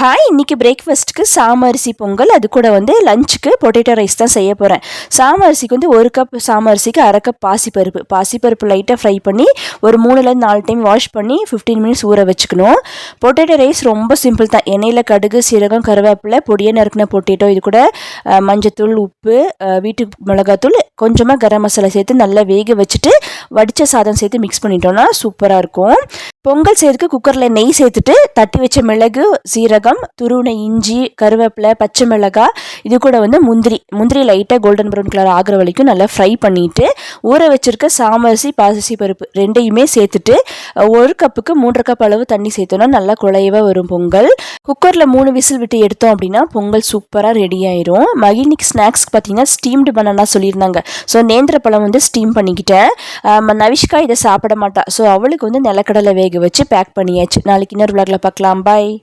Hi இன்றைக்கி பிரேக்ஃபாஸ்ட்டுக்கு சாமரிசி பொங்கல். அது கூட வந்து லஞ்சுக்கு பொட்டேட்டோ ரைஸ் தான் செய்ய போகிறேன் சாமரிசிக்கு வந்து ஒரு கப் சாமரிசிக்கு அரை கப் பாசிப்பருப்பு. பாசிப்பருப்பு லைட்டாக ஃப்ரை பண்ணி ஒரு மூணுலேருந்து நாலு டைம் வாஷ் பண்ணி ஃபிஃப்டீன் மினிட்ஸ் ஊற வச்சுக்கணும். பொட்டேட்டோ ரைஸ் ரொம்ப சிம்பிள் தான். எண்ணெயில் கடுகு சீரகம் கருவேப்பிலை பொடியை நறுக்கின பொட்டேட்டோ இது கூட மஞ்சத்தூள் உப்பு வீட்டு மிளகாத்தூள் கொஞ்சமாக கரம் மசாலா சேர்த்து நல்லா வேக வச்சுட்டு வடித்த சாதம் சேர்த்து மிக்ஸ் பண்ணிட்டோம்னா சூப்பராக இருக்கும். பொங்கல் செய்யறதுக்கு குக்கரில் நெய் சேர்த்துட்டு தட்டி வச்ச மிளகு சீரகம் துருவின இஞ்சி கருவேப்பிலை பச்சை மிளகாய் இது கூட வந்து முந்திரி. முந்திரி லைட்டாக கோல்டன் ப்ரௌன் கலர் ஆகிற வரைக்கும் நல்லா ஃப்ரை பண்ணிவிட்டு ஊற வச்சுருக்க சாமரிசி பாசிசி பருப்பு ரெண்டையுமே சேர்த்துட்டு ஒரு கப்புக்கு மூன்றரை கப் அளவு தண்ணி சேர்த்தோன்னா நல்லா குழையவாக வரும் பொங்கல். குக்கரில் மூணு விசில் விட்டு எடுத்தோம் அப்படின்னா பொங்கல் சூப்பராக ரெடி ஆயிரும். மகிழ்னிக்கு ஸ்நாக்ஸ் பார்த்தீங்கன்னா ஸ்டீம்டு பண்ணனா சொல்லியிருந்தாங்க. ஸோ நேந்திர பழம் வந்து ஸ்டீம் பண்ணிக்கிட்டேன். நவிஷ்கா இதை சாப்பிட மாட்டா. ஸோ அவளுக்கு வந்து நிலக்கடலை வேக வச்சு பேக் பண்ணியாச்சு. நாளைக்கு இன்னொரு விளாக்ல பார்க்கலாம். பாய்